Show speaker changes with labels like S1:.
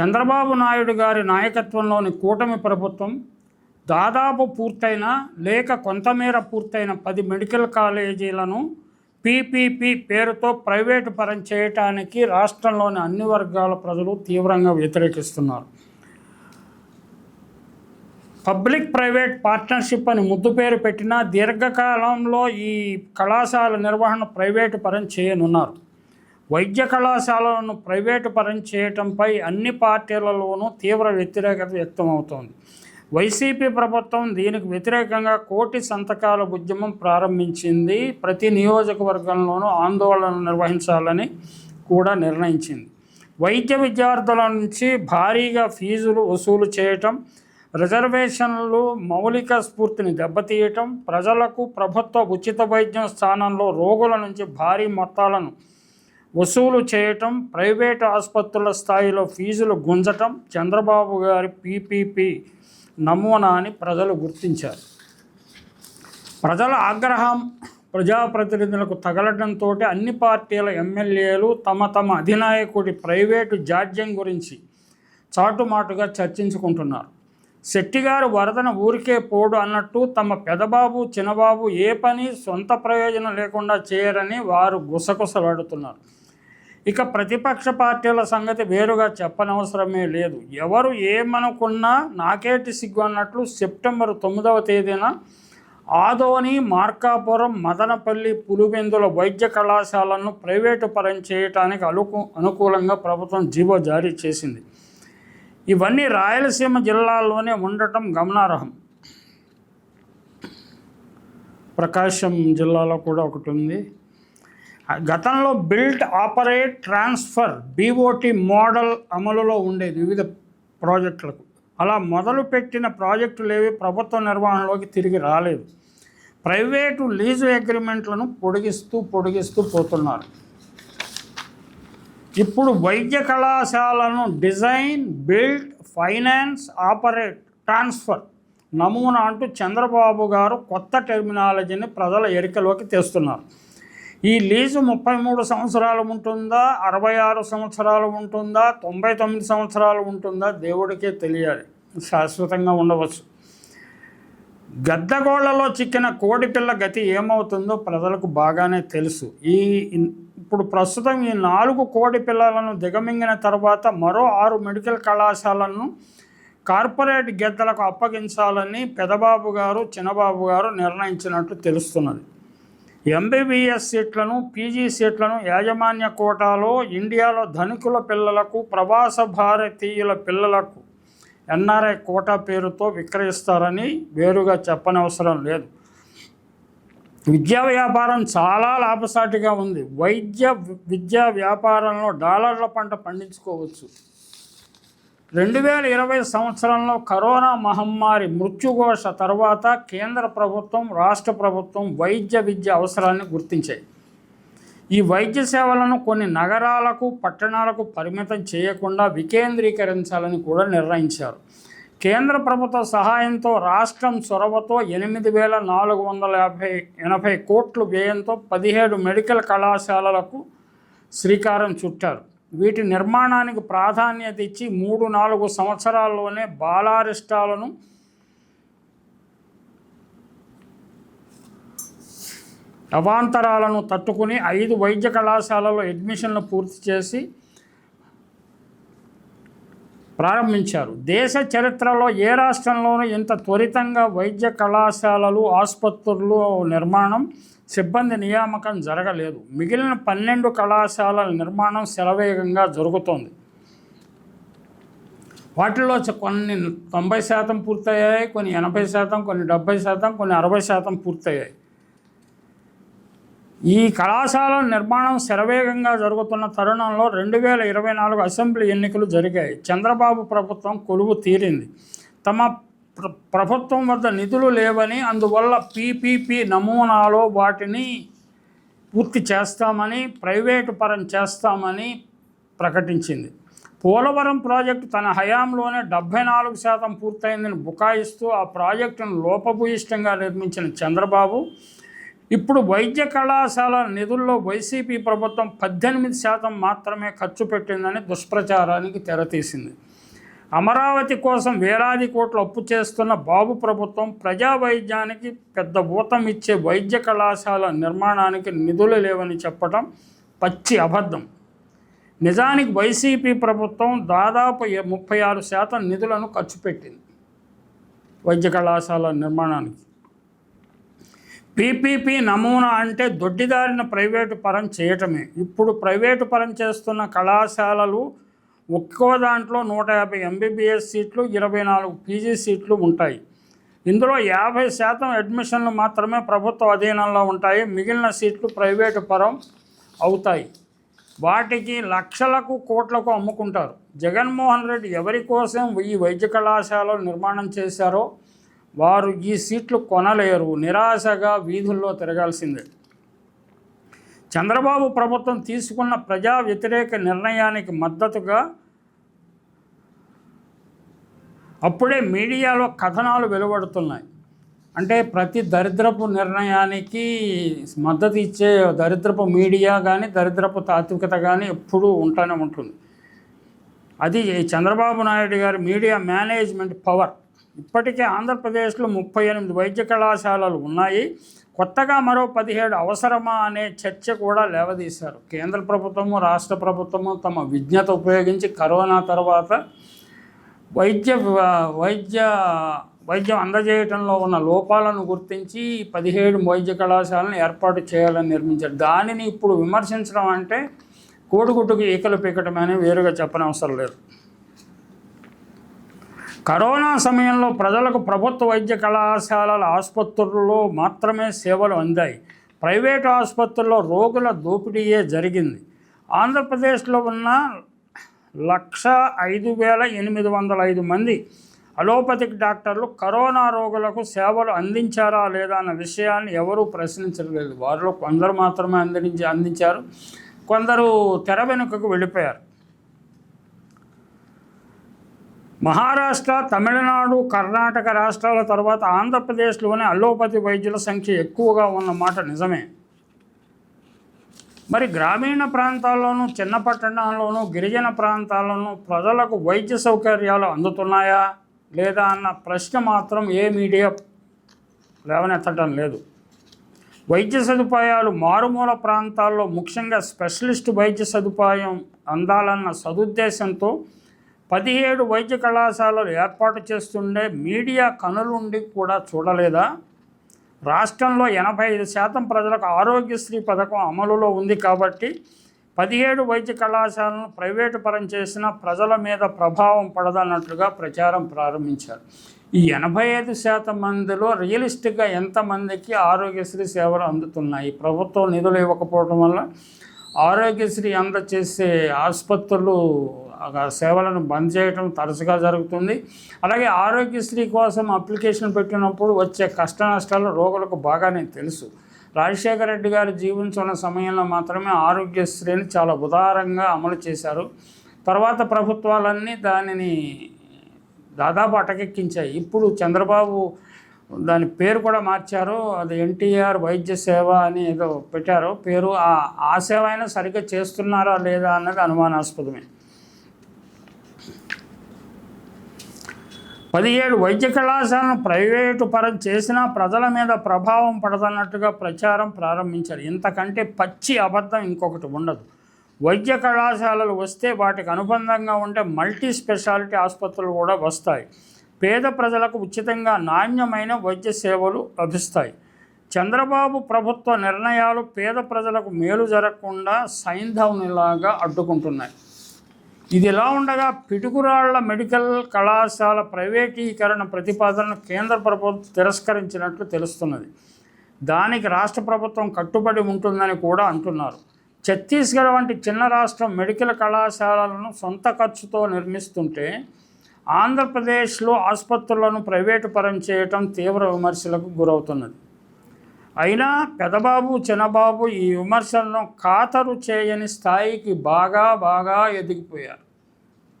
S1: చంద్రబాబు నాయుడు గారి నాయకత్వంలోని కూటమి ప్రభుత్వం దాదాపు పూర్తయిన లేక కొంతమేర పూర్తయిన పది మెడికల్ కాలేజీలను పీపీపీ పేరుతో ప్రైవేటు పరం చేయటానికి రాష్ట్రంలోని అన్ని వర్గాల ప్రజలు తీవ్రంగా వ్యతిరేకిస్తున్నారు. పబ్లిక్ ప్రైవేట్ పార్ట్నర్షిప్ అని ముద్దు పేరు పెట్టినా దీర్ఘకాలంలో ఈ కళాశాల నిర్వహణ ప్రైవేటు పరం చేయనున్నారు. వైద్య కళాశాలలను ప్రైవేటు పరం చేయటంపై అన్ని పార్టీలలోనూ తీవ్ర వ్యతిరేకత వ్యక్తమవుతోంది. వైసీపీ ప్రభుత్వం దీనికి వ్యతిరేకంగా కోటి సంతకాల ఉద్యమం ప్రారంభించింది. ప్రతి నియోజకవర్గంలోనూ ఆందోళన నిర్వహించాలని కూడా నిర్ణయించింది. వైద్య విద్యార్థుల నుంచి భారీగా ఫీజులు వసూలు చేయటం రిజర్వేషన్లు మౌలిక స్ఫూర్తిని దెబ్బతీయటం ప్రజలకు ప్రభుత్వ ఉచిత వైద్యం స్థానంలో రోగుల నుంచి భారీ మొత్తాలను వసూలు చేయటం ప్రైవేటు ఆసుపత్రుల స్థాయిలో ఫీజులు గుంజటం చంద్రబాబు గారి పీపీపీ నమూనా అని ప్రజలు గుర్తించారు. ప్రజల ఆగ్రహం ప్రజాప్రతినిధులకు తగలడంతో అన్ని పార్టీల ఎమ్మెల్యేలు తమ తమ అధినాయకుడి ప్రైవేటు జాడ్యం గురించి చాటుమాటుగా చర్చించుకుంటున్నారు. శెట్టిగారు వరదన ఊరికే పోడు అన్నట్టు తమ పెదబాబు చిన్నబాబు ఏ పని సొంత ప్రయోజనం లేకుండా చేయరని వారు గుసగుసలాడుతున్నారు. ఇక ప్రతిపక్ష పార్టీల సంగతి వేరుగా చెప్పనవసరమే లేదు. ఎవరు ఏమనుకున్నా నాకేటి సిగ్గు అన్నట్లు సెప్టెంబర్ తొమ్మిదవ తేదీన ఆదోని మార్కాపురం మదనపల్లి పులివెందుల వైద్య కళాశాలను ప్రైవేటు పరం చేయటానికి అనుకు అనుకూలంగా ప్రభుత్వం జీవో జారీ చేసింది. ఇవన్నీ రాయలసీమ జిల్లాల్లోనే ఉండటం గమనార్హం. ప్రకాశం జిల్లాలో కూడా ఒకటి ఉంది గతంలో build operate transfer BOT model అమలులో ఉండేది వివిధ ప్రాజెక్టులకు. అలా మొదలుపెట్టిన ప్రాజెక్టులేవి ప్రభుత్వ నిర్వహణలోకి తిరిగి రాలేదు. ప్రైవేటు లీజు అగ్రిమెంట్లను పొడిగిస్తూ పొడిగిస్తూ పోతున్నారు. ఇప్పుడు వైద్య కళాశాలను design build finance operate transfer నమూనా అంటూ చంద్రబాబు గారు కొత్త టెర్మినాలజీని ప్రజల ఎరికలోకి తెస్తున్నారు. ఈ లీజు ముప్పై మూడు సంవత్సరాలు ఉంటుందా? అరవై ఆరు సంవత్సరాలు ఉంటుందా? తొంభై తొమ్మిది సంవత్సరాలు ఉంటుందా? దేవుడికే తెలియాలి. శాశ్వతంగా ఉండవచ్చు. గద్దగోళ్ళలో చిక్కిన కోడిపిల్ల గతి ఏమవుతుందో ప్రజలకు బాగానే తెలుసు. ఈ ఇప్పుడు ప్రస్తుతం ఈ నాలుగు కోడి పిల్లలను దిగమింగిన తర్వాత మరో ఆరు మెడికల్ కళాశాలను కార్పొరేట్ గెద్దలకు అప్పగించాలని పెదబాబు గారు చిన్నబాబు గారు నిర్ణయించినట్లు తెలుస్తున్నది. ఎంబీబీఎస్ సీట్లను పీజీ సీట్లను యాజమాన్య కోటాలో ఇండియాలో ధనికుల పిల్లలకు ప్రవాస భారతీయుల పిల్లలకు ఎన్ఆర్ఐ కోటా పేరుతో విక్రయిస్తారని వేరుగా చెప్పనవసరం లేదు. విద్యా వ్యాపారం చాలా లాభసాటిగా ఉంది. వైద్య విద్యా వ్యాపారంలో డాలర్ల పంట పండించుకోవచ్చు. రెండు వేల ఇరవై సంవత్సరంలో కరోనా మహమ్మారి మృత్యుఘోష తర్వాత కేంద్ర ప్రభుత్వం రాష్ట్ర ప్రభుత్వం వైద్య విద్య అవసరాన్ని గుర్తించాయి. ఈ వైద్య సేవలను కొన్ని నగరాలకు పట్టణాలకు పరిమితం చేయకుండా వికేంద్రీకరించాలని కూడా నిర్ణయించారు. కేంద్ర ప్రభుత్వ సహాయంతో రాష్ట్రం చొరవతో ఎనిమిది వేల నాలుగు వందల యాభై ఎనభై కోట్లు వ్యయంతో పదిహేడు మెడికల్ కళాశాలలకు శ్రీకారం చుట్టారు. వీటి నిర్మాణానికి ప్రాధాన్యత ఇచ్చి మూడు నాలుగు సంవత్సరాల్లోనే బాలారిష్టాలను అవాంతరాలను తట్టుకుని ఐదు వైద్య కళాశాలలో అడ్మిషన్లు పూర్తి చేసి ప్రారంభించారు. దేశ చరిత్రలో ఏ రాష్ట్రంలోనూ ఇంత త్వరితంగా వైద్య కళాశాలలు ఆసుపత్రులు నిర్మాణం సిబ్బంది నియామకం జరగలేదు. మిగిలిన పన్నెండు కళాశాలల నిర్మాణం శరవేగంగా జరుగుతోంది. వాటిలో కొన్ని తొంభై శాతం పూర్తయ్యాయి కొన్ని ఎనభై శాతం కొన్ని డెబ్బై శాతం కొన్ని అరవై శాతం పూర్తయ్యాయి. ఈ కళాశాల నిర్మాణం శరవేగంగా జరుగుతున్న తరుణంలో రెండు వేల ఇరవై నాలుగు అసెంబ్లీ ఎన్నికలు జరిగాయి. చంద్రబాబు ప్రభుత్వం కొలువు తీరింది. తమ ప్రభుత్వం వద్ద నిధులు లేవని అందువల్ల పీపీపీ నమూనాలో వాటిని పూర్తి చేస్తామని ప్రైవేటు పరం చేస్తామని ప్రకటించింది. పోలవరం ప్రాజెక్టు తన హయాంలోనే డెబ్బై నాలుగు శాతం పూర్తయిందని బుకాయిస్తూ ఆ ప్రాజెక్టును లోపభూయిష్టంగా నిర్మించిన చంద్రబాబు ఇప్పుడు వైద్య కళాశాల నిధుల్లో వైసీపీ ప్రభుత్వం పద్దెనిమిది శాతం మాత్రమే ఖర్చు పెట్టిందని దుష్ప్రచారానికి తెరతీసింది. అమరావతి కోసం వేలాది కోట్లు అప్పు చేస్తున్న బాబు ప్రభుత్వం ప్రజా వైద్యానికి పెద్ద ఊతం ఇచ్చే వైద్య కళాశాల నిర్మాణానికి నిధులు లేవని చెప్పడం పచ్చి అబద్ధం. నిజానికి వైసీపీ ప్రభుత్వం దాదాపు ముప్పై ఆరు శాతం నిధులను ఖర్చు పెట్టింది వైద్య కళాశాల నిర్మాణానికి. పీపీపీ నమూనా అంటే దొడ్డిదారిన ప్రైవేటు పరం చేయటమే. ఇప్పుడు ప్రైవేటు పరం చేస్తున్న కళాశాలలు ఒక్కో దాంట్లో నూట యాభై ఎంబీబీఎస్ సీట్లు ఇరవై నాలుగు పీజీ సీట్లు ఉంటాయి. ఇందులో యాభై శాతం అడ్మిషన్లు మాత్రమే ప్రభుత్వ అధీనంలో ఉంటాయి. మిగిలిన సీట్లు ప్రైవేటు పరం అవుతాయి. వాటికి లక్షలకు కోట్లకు అమ్ముకుంటారు. జగన్మోహన్ రెడ్డి ఎవరి కోసం ఈ వైద్య కళాశాలలు నిర్మాణం చేశారో వారు ఈ సీట్లు కొనలేరు. నిరాశగా వీధుల్లో తిరగాల్సిందే. చంద్రబాబు ప్రభుత్వం తీసుకున్న ప్రజా వ్యతిరేక నిర్ణయానికి మద్దతుగా అప్పుడే మీడియాలో కథనాలు వెలువడుతున్నాయి. అంటే ప్రతి దరిద్రపు నిర్ణయానికి మద్దతు ఇచ్చే దరిద్రపు మీడియా కానీ దరిద్రపు తాత్వికత కానీ ఎప్పుడూ ఉంటూనే ఉంటుంది. అది చంద్రబాబు నాయుడు గారి మీడియా మేనేజ్మెంట్ పవర్. ఇప్పటికే ఆంధ్రప్రదేశ్లో ముప్పై ఎనిమిది వైద్య కళాశాలలు ఉన్నాయి. కొత్తగా మరో పదిహేడు అవసరమా అనే చర్చ కూడా లేవదీశారు. కేంద్ర ప్రభుత్వము రాష్ట్ర ప్రభుత్వము తమ విజ్ఞత ఉపయోగించి కరోనా తర్వాత వైద్య వైద్య వైద్యం అందజేయటంలో ఉన్న లోపాలను గుర్తించి పదిహేడు వైద్య కళాశాలను ఏర్పాటు చేయాలని నిర్మించారు. దానిని ఇప్పుడు విమర్శించడం అంటే కోడిగుడ్డుకు ఈకలు పీకటమని వేరుగా చెప్పనవసరం లేదు. కరోనా సమయంలో ప్రజలకు ప్రభుత్వ వైద్య కళాశాలల ఆసుపత్రుల్లో మాత్రమే సేవలు అందాయి. ప్రైవేటు ఆసుపత్రుల్లో రోగుల దోపిడీయే జరిగింది. ఆంధ్రప్రదేశ్లో ఉన్న లక్ష ఐదు వేల ఎనిమిది వందల ఐదు మంది అలోపతిక్ డాక్టర్లు కరోనా రోగులకు సేవలు అందించారా లేదా అన్న విషయాన్ని ఎవరూ ప్రశ్నించలేదు. వారిలో కొందరు మాత్రమే అందించి అందించారు. కొందరు తెర వెనుకకు వెళ్ళిపోయారు. మహారాష్ట్ర తమిళనాడు కర్ణాటక రాష్ట్రాల తర్వాత ఆంధ్రప్రదేశ్లోనే అల్లోపతి వైద్యుల సంఖ్య ఎక్కువగా ఉన్న మాట నిజమే. మరి గ్రామీణ ప్రాంతాల్లోనూ చిన్న పట్టణాల్లోనూ గిరిజన ప్రాంతాల్లోనూ ప్రజలకు వైద్య సౌకర్యాలు అందుతున్నాయా లేదా అన్న ప్రశ్న మాత్రం ఏ మీడియా లేవనెత్తడం లేదు. వైద్య సదుపాయాలు మారుమూల ప్రాంతాల్లో ముఖ్యంగా స్పెషలిస్ట్ వైద్య సదుపాయం అందాలన్న సదుద్దేశంతో పదిహేడు వైద్య కళాశాలలు ఏర్పాటు చేస్తుండే మీడియా కనులుండి కూడా చూడలేదా? రాష్ట్రంలో ఎనభై ఐదు శాతం ప్రజలకు ఆరోగ్యశ్రీ పథకం అమలులో ఉంది కాబట్టి పదిహేడు వైద్య కళాశాలను ప్రైవేటు పరం చేసిన ప్రజల మీద ప్రభావం పడదన్నట్లుగా ప్రచారం ప్రారంభించారు. ఈ ఎనభై ఐదు శాతం మందిలో రియలిస్టిక్గా ఎంతమందికి ఆరోగ్యశ్రీ సేవలు అందుతున్నాయి? ప్రభుత్వం నిధులు ఇవ్వకపోవడం వల్ల ఆరోగ్యశ్రీ అందచేసే ఆసుపత్రులు సేవలను బంద్ చేయటం తరచుగా జరుగుతుంది. అలాగే ఆరోగ్యశ్రీ కోసం అప్లికేషన్ పెట్టినప్పుడు వచ్చే కష్ట నష్టాలు రోగులకు బాగానే తెలుసు. రాజశేఖర రెడ్డి గారు జీవించున్న సమయంలో మాత్రమే ఆరోగ్యశ్రీని చాలా ఉదారంగా అమలు చేశారు. తర్వాత ప్రభుత్వాలన్నీ దానిని దాదాపు అటకెక్కించాయి. ఇప్పుడు చంద్రబాబు దాని పేరు కూడా మార్చారు. అది ఎన్టీఆర్ వైద్య సేవ అని ఏదో పెట్టారు. పేరు ఆ ఆ సేవ అయినా సరిగ్గా చేస్తున్నారా లేదా అన్నది అనుమానాస్పదమే. పదిహేడు వైద్య కళాశాలను ప్రైవేటు పరం చేసినా ప్రజల మీద ప్రభావం పడదన్నట్టుగా ప్రచారం ప్రారంభించారు. ఇంతకంటే పచ్చి అబద్ధం ఇంకొకటి ఉండదు. వైద్య కళాశాలలు వస్తే వాటికి అనుబంధంగా ఉండే మల్టీ స్పెషాలిటీ ఆసుపత్రులు కూడా వస్తాయి. పేద ప్రజలకు ఉచితంగా నాణ్యమైన వైద్య సేవలు లభిస్తాయి. చంద్రబాబు ప్రభుత్వ నిర్ణయాలు పేద ప్రజలకు మేలు జరగకుండా సైంధవునిలాగా అడ్డుకుంటున్నాయి. ఇది ఇలా ఉండగా పిటుకురాళ్ళ మెడికల్ కళాశాల ప్రైవేటీకరణ ప్రతిపాదనను కేంద్ర ప్రభుత్వం తిరస్కరించినట్లు తెలుస్తున్నది. దానికి రాష్ట్ర ప్రభుత్వం కట్టుబడి ఉంటుందని కూడా అంటున్నారు. ఛత్తీస్గఢ్ వంటి చిన్న రాష్ట్రం మెడికల్ కళాశాలలను సొంత ఖర్చుతో నిర్మిస్తుంటే ఆంధ్రప్రదేశ్లో ఆసుపత్రులను ప్రైవేటు పరం చేయటం తీవ్ర విమర్శలకు గురవుతున్నది. అయినా పెదబాబు చిన్నబాబు ఈ విమర్శలను ఖాతరు చేయని స్థాయికి బాగా బాగా ఎదిగిపోయారు.